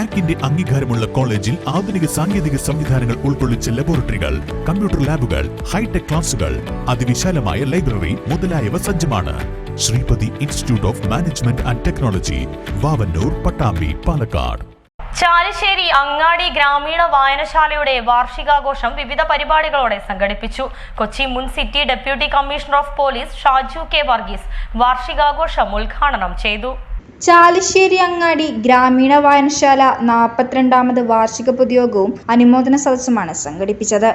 നാക്കിന്റെ അംഗീകാരമുള്ള കോളേജിൽ ആധുനിക സാങ്കേതിക സംവിധാനങ്ങൾ ഉൾക്കൊള്ളിച്ച ലബോറട്ടറികൾ കമ്പ്യൂട്ടർ ലാബുകൾ ഹൈടെക് ക്ലാസുകൾ അതിവിശാലമായ ലൈബ്രറി മുതലായവ സജ്ജമാണ്. Sreepathi institute of management and technology Vavanoor Pattambi Palakkad. Chalissery അങ്ങാടി ഗ്രാമീണ വായനശാലയുടെ വാർഷികാഘോഷം വിവിധ പരിപാടികളോടെ സംഘടിപ്പിച്ചു. കൊച്ചി മുൻ city deputy commissioner of police Shaju K Varghese വാർഷികാഘോഷം ഉദ്ഘാടനം ചെയ്തു. ചാലിശ്ശേരി അങ്ങാടി ഗ്രാമീണ വായനശാല നാൽപ്പത്തിരണ്ടാമത് വാർഷിക പൊതുയോഗവും അനുമോദന സദസ്സുമാണ് സംഘടിപ്പിച്ചത്.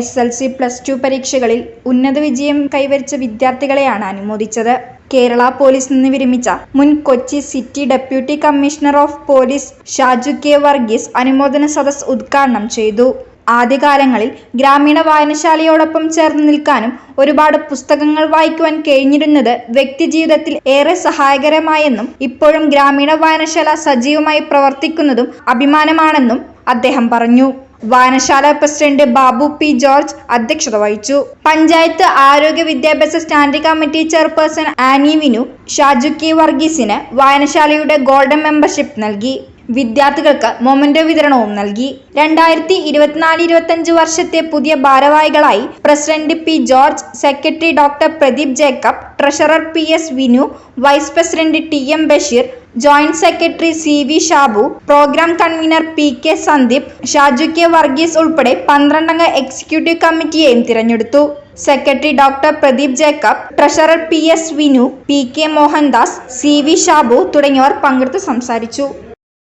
S L C plus two പരീക്ഷകളിൽ ഉന്നത വിജയം കൈവരിച്ച വിദ്യാർത്ഥികളെയാണ് അനുമോദിച്ചത്. കേരള പോലീസ് നിന്ന് വിരമിച്ച മുൻ Kochi city deputy commissioner of police Shaju K Varghese അനുമോദന സദസ് ഉദ്ഘാടനം ചെയ്തു. ആദ്യകാലങ്ങളിൽ ഗ്രാമീണ വായനശാലയോടൊപ്പം ചേർന്ന് നിൽക്കാനും ഒരുപാട് പുസ്തകങ്ങൾ വായിക്കുവാൻ കഴിഞ്ഞിരുന്നത് വ്യക്തിജീവിതത്തിൽ ഏറെ സഹായകരമായെന്നും ഇപ്പോഴും ഗ്രാമീണ വായനശാല സജീവമായി പ്രവർത്തിക്കുന്നതും അഭിമാനമാണെന്നും അദ്ദേഹം പറഞ്ഞു. വായനശാല പ്രസിഡന്റ് ബാബു പി ജോർജ് അധ്യക്ഷത വഹിച്ചു. പഞ്ചായത്ത് ആരോഗ്യ വിദ്യാഭ്യാസ standing committee chairperson Ani Vinu Shaju K വർഗീസിന് വായനശാലയുടെ ഗോൾഡൻ മെമ്പർഷിപ്പ് നൽകി. വിദ്യാർത്ഥികൾക്ക് മൊമന്റോ വിതരണവും നൽകി. രണ്ടായിരത്തി ഇരുപത്തിനാല് ഇരുപത്തഞ്ച് വർഷത്തെ പുതിയ ഭാരവാഹികളായി president P George secretary doctor Pradeep Jacob treasurer P S Vinu vice president T M Basheer joint secretary C V Shabu programme convener P K Sandeep Shaju K Varghese ഉൾപ്പെടെ പന്ത്രണ്ടംഗ എക്സിക്യൂട്ടീവ് കമ്മിറ്റിയെയും തിരഞ്ഞെടുത്തു. Secretary doctor Pradeep Jacob treasurer P S Vinu P K Mohandas C V Shabu തുടങ്ങിയവർ പങ്കെടുത്ത് സംസാരിച്ചു.